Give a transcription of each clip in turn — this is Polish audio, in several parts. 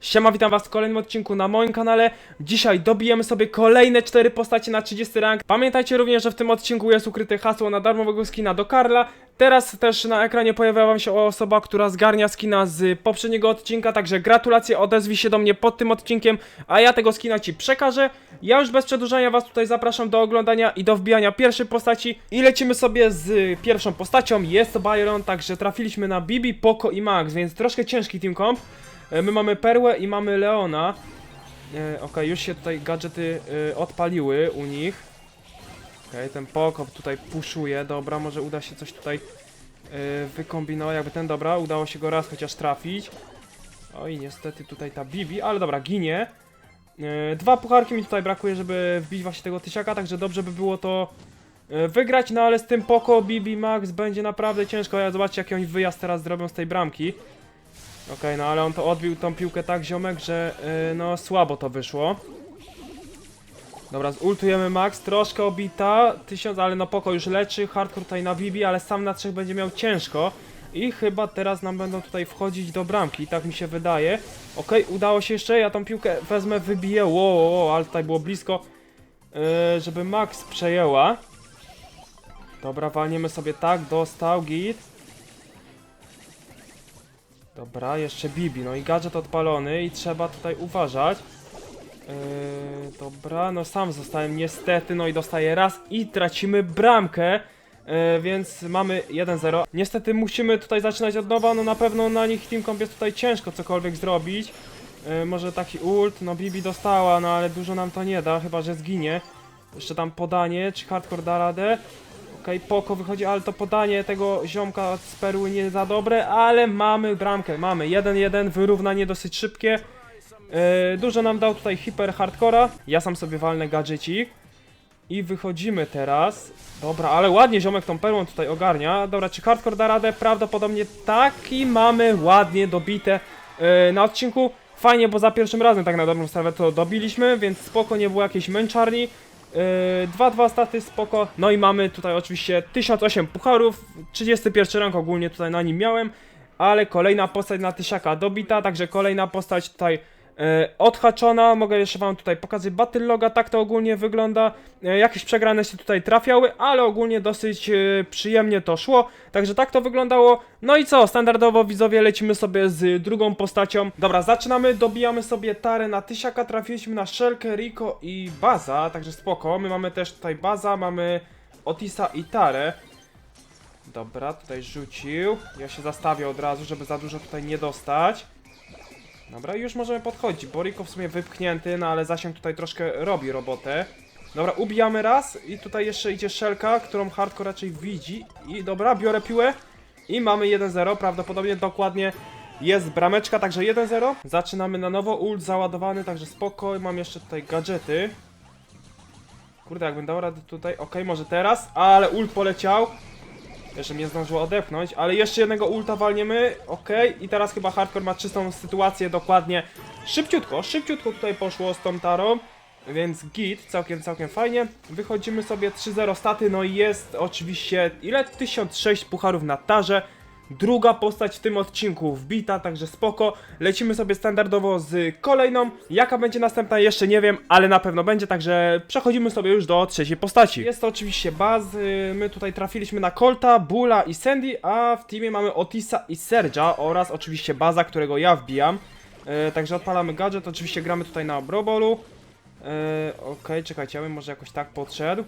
Siema, witam was w kolejnym odcinku na moim kanale. Dzisiaj dobijemy sobie kolejne 4 postacie na 30 rank. Pamiętajcie również, że w tym odcinku jest ukryte hasło na darmowego skina do Karla. Teraz też na ekranie pojawia wam się osoba, która zgarnia skina z poprzedniego odcinka, także gratulacje, odezwij się do mnie pod tym odcinkiem, a ja tego skina ci przekażę. Ja już bez przedłużania was tutaj zapraszam do oglądania i do wbijania pierwszej postaci. I lecimy sobie z pierwszą postacią, jest to Byron, także trafiliśmy na Bibi, Poco i Max, więc troszkę ciężki team comp. E, My mamy Perłę i mamy Leona. E, Okej, już się tutaj gadżety e, odpaliły u nich. Okej, ten Pokop tutaj puszuje. Dobra, może uda się coś tutaj e, wykombinować. Jakby ten, dobra, udało się go raz chociaż trafić. Oj, niestety tutaj ta Bibi, ale dobra, ginie. E, Dwa pucharki mi tutaj brakuje, żeby wbić właśnie tego tysiaka, także dobrze by było to e, wygrać, no ale z tym Poco, Bibi, Max będzie naprawdę ciężko. Ja zobaczcie jaki oni wyjazd teraz zrobią z tej bramki. Okej, no ale on to odbił tą piłkę tak ziomek, że yy, no słabo to wyszło. Dobra, zultujemy Max, troszkę obita, tysiąc, ale no poko już leczy, hardcore tutaj na Bibi, ale sam na trzech będzie miał ciężko. I chyba teraz nam będą tutaj wchodzić do bramki, tak mi się wydaje. Okej, udało się jeszcze, ja tą piłkę wezmę, wybiję, wow, wow, wow ale tutaj było blisko, yy, żeby Max przejęła. Dobra, walniemy sobie tak, dostał, git. Dobra, jeszcze Bibi, no i gadżet odpalony i trzeba tutaj uważać. Yy, dobra, no sam zostałem niestety, no i dostaję raz i tracimy bramkę. Yy, więc mamy 1-0. Niestety musimy tutaj zaczynać od nowa, no na pewno na nich Team Comp jest tutaj ciężko cokolwiek zrobić. Yy, może taki ult, no Bibi dostała, no ale dużo nam to nie da, chyba że zginie. Jeszcze tam podanie, czy hardcore da radę? Poko wychodzi, ale to podanie tego ziomka z perły nie za dobre, ale mamy bramkę, mamy 1-1, wyrównanie dosyć szybkie. Yy, dużo nam dał tutaj hiper hardcora. Ja sam sobie walnę gadżecik. I wychodzimy teraz. Dobra, ale ładnie ziomek tą perłą tutaj ogarnia. Dobra, czy hardcore da radę? Prawdopodobnie tak i mamy ładnie dobite yy, na odcinku. Fajnie, bo za pierwszym razem tak na dobrą sprawę to dobiliśmy, więc spoko, nie było jakiejś męczarni. 2-2 staty spoko. No i mamy tutaj oczywiście 1008 pucharów, 31 rank ogólnie tutaj na nim miałem, ale kolejna postać na tysiaka dobita, także kolejna postać tutaj odhaczona. Mogę jeszcze wam tutaj pokazać battle loga, tak to ogólnie wygląda. E, jakieś przegrane się tutaj trafiały, ale ogólnie dosyć e, przyjemnie to szło, także tak to wyglądało. No i co, standardowo widzowie lecimy sobie z drugą postacią. Dobra, zaczynamy, dobijamy sobie tarę na tysiaka, trafiliśmy na Shelkę, Rico i Baza, także spoko. My mamy też tutaj Baza, mamy Otisa i Tarę. Dobra, tutaj rzucił. Ja się zastawię od razu, żeby za dużo tutaj nie dostać. Dobra, już możemy podchodzić, bo Rico w sumie wypchnięty, no ale zasięg tutaj troszkę robi robotę. Dobra, ubijamy raz i tutaj jeszcze idzie Shelka, którą Hardcore raczej widzi. I dobra, biorę piłę i mamy 1-0, prawdopodobnie dokładnie jest brameczka, także 1-0. Zaczynamy na nowo, ult załadowany, także spoko. Mam jeszcze tutaj gadżety. Kurde, jakbym dał radę tutaj, okej, może teraz, ale ult poleciał. Jeszcze mnie zdążyło odepchnąć, ale jeszcze jednego ulta walniemy, okej, i teraz chyba Hardcore ma czystą sytuację, dokładnie. Szybciutko, szybciutko tutaj poszło z tą tarą, więc git, całkiem, całkiem fajnie. Wychodzimy sobie 3-0 staty, no i jest oczywiście, ile? 1006 pucharów na tarze. Druga postać w tym odcinku wbita, także spoko. Lecimy sobie standardowo z kolejną. Jaka będzie następna jeszcze nie wiem, ale na pewno będzie, także przechodzimy sobie już do trzeciej postaci. Jest to oczywiście Baz, y, my tutaj trafiliśmy na Colta, Bula i Sandy, a w teamie mamy Otisa i Sergia oraz oczywiście Baza, którego ja wbijam. Y, Także odpalamy gadżet, oczywiście gramy tutaj na Brobolu. Yy, Okej, czekajcie, ja bym może jakoś tak podszedł.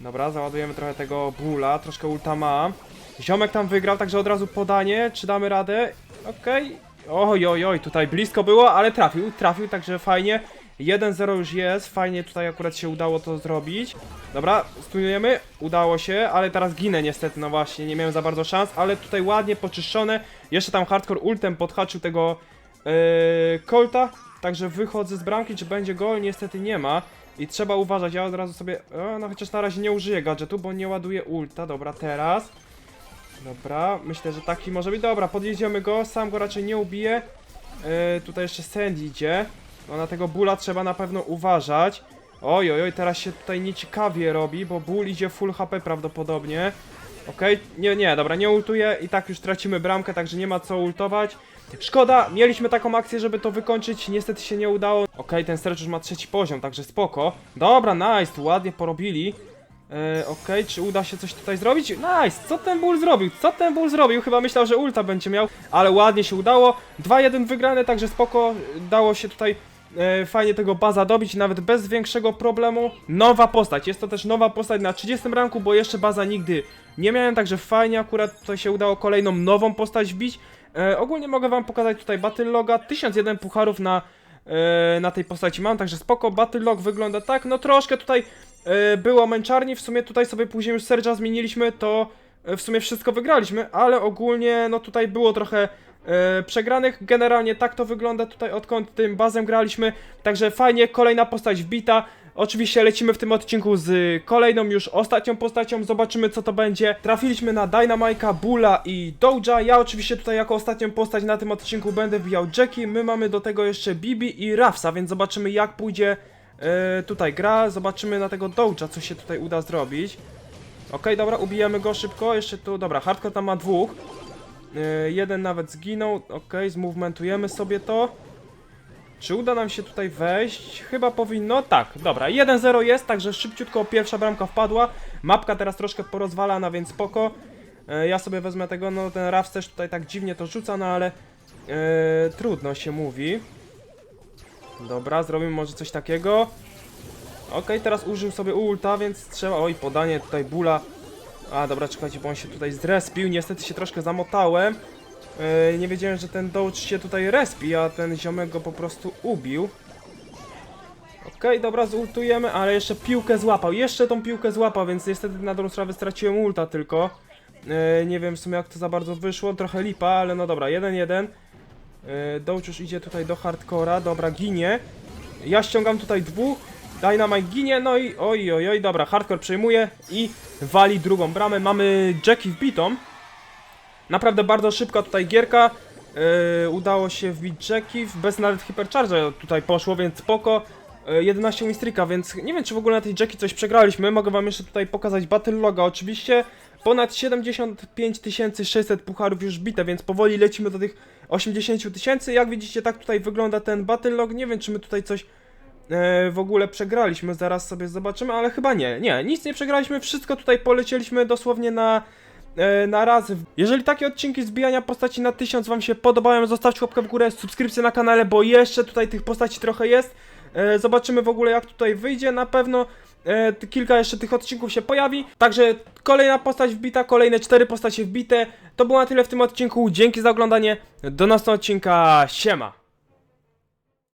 Dobra, załadujemy trochę tego bula, troszkę ulta ma. Ziomek tam wygrał, także od razu podanie, czy damy radę? Okej. Oj, oj, oj, tutaj blisko było, ale trafił, trafił, także fajnie. 1-0 już jest, fajnie tutaj akurat się udało to zrobić. Dobra, stunujemy, udało się, ale teraz ginę niestety, no właśnie, nie miałem za bardzo szans, ale tutaj ładnie poczyszczone. Jeszcze tam hardcore ultem podhaczył tego yy, Colta, także wychodzę z bramki, czy będzie gol, niestety nie ma. I trzeba uważać, ja od razu sobie, e, no chociaż na razie nie użyję gadżetu, bo nie ładuję ulta, dobra, teraz. Dobra, myślę, że taki może być. Dobra, podjedziemy go, sam go raczej nie ubiję. Yy, tutaj jeszcze Sandy idzie. No na tego Bula trzeba na pewno uważać. Oj, oj, oj, teraz się tutaj nieciekawie robi, bo Bull idzie full HP prawdopodobnie. Okej, nie, nie, dobra, nie ultuję i tak już tracimy bramkę, także nie ma co ultować. Szkoda, mieliśmy taką akcję, żeby to wykończyć, niestety się nie udało. Okej, ten Serge już ma trzeci poziom, także spoko. Dobra, nice, tu ładnie porobili. E, Okej, czy uda się coś tutaj zrobić? Nice! Co ten ból zrobił? Co ten ból zrobił? Chyba myślał, że ulta będzie miał, ale ładnie się udało. 2-1 wygrane, także spoko. Dało się tutaj e, fajnie tego baza dobić, nawet bez większego problemu. Nowa postać, jest to też nowa postać na 30 ranku, bo jeszcze baza nigdy nie miałem, także fajnie akurat tutaj się udało kolejną nową postać wbić. E, ogólnie mogę wam pokazać tutaj Battle Loga, 1001 pucharów na, e, na tej postaci mam, także spoko. Battle Log wygląda tak, no troszkę tutaj e, było męczarni, w sumie tutaj sobie później już Serge'a zmieniliśmy, to e, w sumie wszystko wygraliśmy, ale ogólnie no tutaj było trochę e, przegranych. Generalnie tak to wygląda tutaj odkąd tym bazem graliśmy, także fajnie, kolejna postać wbita. Oczywiście lecimy w tym odcinku z kolejną już ostatnią postacią, zobaczymy co to będzie. Trafiliśmy na Dynamike'a, Bulla i Doja. Ja oczywiście tutaj jako ostatnią postać na tym odcinku będę wbijał Jackie. My mamy do tego jeszcze Bibi i Rafsa, więc zobaczymy jak pójdzie e, tutaj gra. Zobaczymy na tego Doja, co się tutaj uda zrobić. Okej, dobra, ubijemy go szybko. Jeszcze tu, dobra, hardcore tam ma dwóch. E, jeden nawet zginął. Okej, zmovementujemy sobie to. Czy uda nam się tutaj wejść? Chyba powinno. Tak, dobra. 1-0 jest, także szybciutko pierwsza bramka wpadła. Mapka teraz troszkę porozwalana, więc spoko. E, ja sobie wezmę tego, no ten Rafs też tutaj tak dziwnie to rzuca, no ale e, trudno się mówi. Dobra, zrobimy może coś takiego. Okej, teraz użył sobie ulta, więc trzeba... Oj, podanie tutaj bóla. A, dobra, czekajcie, bo on się tutaj zrespił. Niestety się troszkę zamotałem. E, nie wiedziałem, że ten Doge się tutaj respi, a ten ziomek go po prostu ubił. Okej, dobra, zultujemy, ale jeszcze piłkę złapał. Jeszcze tą piłkę złapał, więc niestety na dobrą sprawę straciłem ulta tylko. E, nie wiem w sumie jak to za bardzo wyszło, trochę lipa, ale no dobra, 1-1. E, Doge już idzie tutaj do hardcora, dobra, ginie. Ja ściągam tutaj dwóch. Dynamite ginie, no i oj, oj, oj, dobra, hardcore przejmuje i wali drugą bramę. Mamy Jackie wbitą. Naprawdę bardzo szybka tutaj gierka. Yy, udało się wbić Jackie, bez nawet Hypercharge tutaj poszło, więc spoko. Yy, 11 winstreaka, więc nie wiem czy w ogóle na tej Jackie coś przegraliśmy. Mogę wam jeszcze tutaj pokazać Battle Loga oczywiście. Ponad 75 600 pucharów już bite, więc powoli lecimy do tych 80 tysięcy. Jak widzicie tak tutaj wygląda ten Battle Log. Nie wiem czy my tutaj coś e, w ogóle przegraliśmy, zaraz sobie zobaczymy, ale chyba nie, nie, nic nie przegraliśmy, wszystko tutaj polecieliśmy dosłownie na, e, na raz. Jeżeli takie odcinki zbijania postaci na 1000 wam się podobają, zostawcie łapkę w górę, subskrypcję na kanale, bo jeszcze tutaj tych postaci trochę jest. E, zobaczymy w ogóle jak tutaj wyjdzie, na pewno e, kilka jeszcze tych odcinków się pojawi. Także kolejna postać wbita, kolejne cztery postacie wbite. To było na tyle w tym odcinku, dzięki za oglądanie, do następnego odcinka, siema!